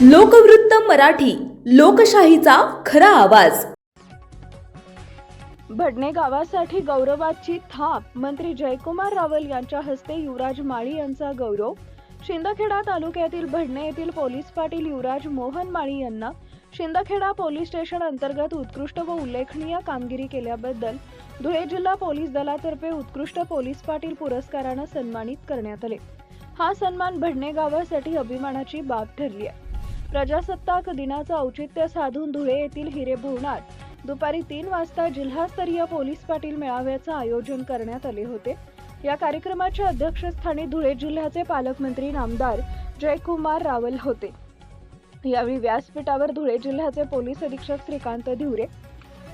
लोकवृत्त मराठी लोकशाहीचा खरा आवाज. भडणे गावासाठी गौरवाची थाप. मंत्री जयकुमार रावल यांच्या हस्ते युवराज माळी यांचा गौरव. शिंदखेडा तालुक्यातील भडणे येथील पोलीस पाटील युवराज मोहन माळी यांना शिंदखेडा पोलीस स्टेशन अंतर्गत उत्कृष्ट व उल्लेखनीय कामगिरी केल्याबद्दल धुळे जिल्हा पोलीस दलातर्फे उत्कृष्ट पोलीस पाटील पुरस्कारानं सन्मानित करण्यात आले. हा सन्मान भडणे गावासाठी अभिमानाची बाब ठरली आहे. प्रजासत्ताक दिनाचं औचित्य साधून धुळे येथील हिरे भवनात. दुपारी तीन वाजता जिल्हास्तरीय पोलीस पाटील मेळाव्याचं आयोजन करण्यात आले होते. या कार्यक्रमाच्या अध्यक्षस्थानी धुळे जिल्ह्याचे पालकमंत्री नामदार जयकुमार रावल होते. यावेळी व्यासपीठावर धुळे जिल्ह्याचे पोलीस अधीक्षक श्रीकांत धिवरे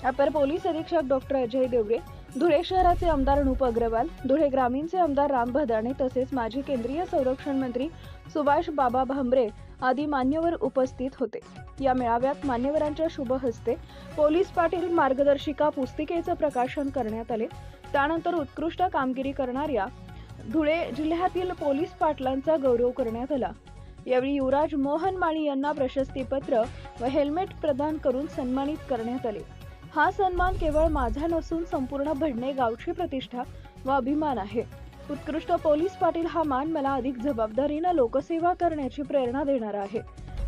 अपर पोलीस अधीक्षक डॉक्टर अजय देवरे धुळे शहराचे आमदार अनुप अग्रवाल धुळे ग्रामीणचे आमदार राम भदाणे तसेच माजी केंद्रीय संरक्षण मंत्री सुभाष बाबा भांबरे आदी मान्यवर उपस्थित होते. या मेळाव्यात मान्यवरांच्या शुभ हस्ते पोलीस पाटील मार्गदर्शिका पुस्तिकेचं प्रकाशन करण्यात आले. त्यानंतर उत्कृष्ट कामगिरी करणाऱ्या धुळे जिल्ह्यातील पोलीस पाटलांचा गौरव करण्यात आला. यावेळी युवराज मोहन माळी यांना प्रशस्तीपत्र व हेल्मेट प्रदान करून सन्मानित करण्यात आले. हा सन्मान केवळ माझा नसून संपूर्ण भडणे गावची प्रतिष्ठा व अभिमान आहे. उत्कृष्ट पोलीस पाटील हा मान मला अधिक जबाबदारीनं लोकसेवा करण्याची प्रेरणा देणारा आहे.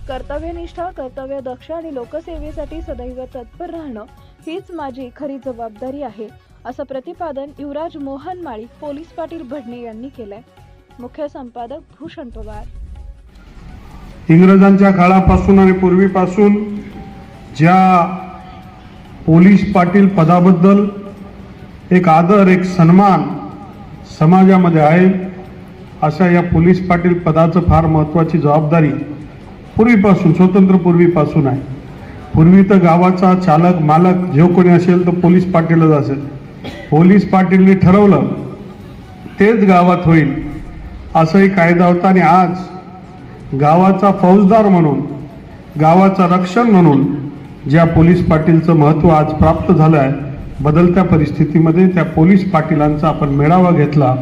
कर्तव्यनिष्ठा कर्तव्य दक्ष आणि लोकसेवेसाठी सदैव तत्पर राहणं हीच माझी खरी जबाबदारी आहे असं प्रतिपादन युवराज मोहन माळी पोलीस पाटील भडणे यांनी केलंय. मुख्य संपादक भूषण पवार. इंग्रजांच्या काळापासून आणि पूर्वीपासून ज्या पोलीस पाटील पदाबद्दल एक आदर एक सन्मान समाजामध्ये आहे अशा या पोलीस पाटील पदाचं फार महत्त्वाची जबाबदारी पूर्वीपासून स्वतंत्र पूर्वीपासून आहे. पूर्वी तर गावाचा चालक मालक जो कोणी असेल तर पोलीस पाटीलच असेल. पोलीस पाटीलने ठरवलं तेच गावात होईल असंही कायदा होता आणि आज गावाचा फौजदार म्हणून गावाचा रक्षण म्हणून ज्या पोलीस पाटीलचं महत्त्व आज प्राप्त झालं आहे बदलत्या परिस्थितीमध्ये त्या पोलीस पाटीलांचा आपण मेळावा घेतला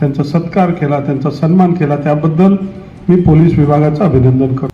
त्यांचा सत्कार केला त्यांचा सन्मान केला त्याबद्दल मी पोलीस विभागाचं अभिनंदन करतो.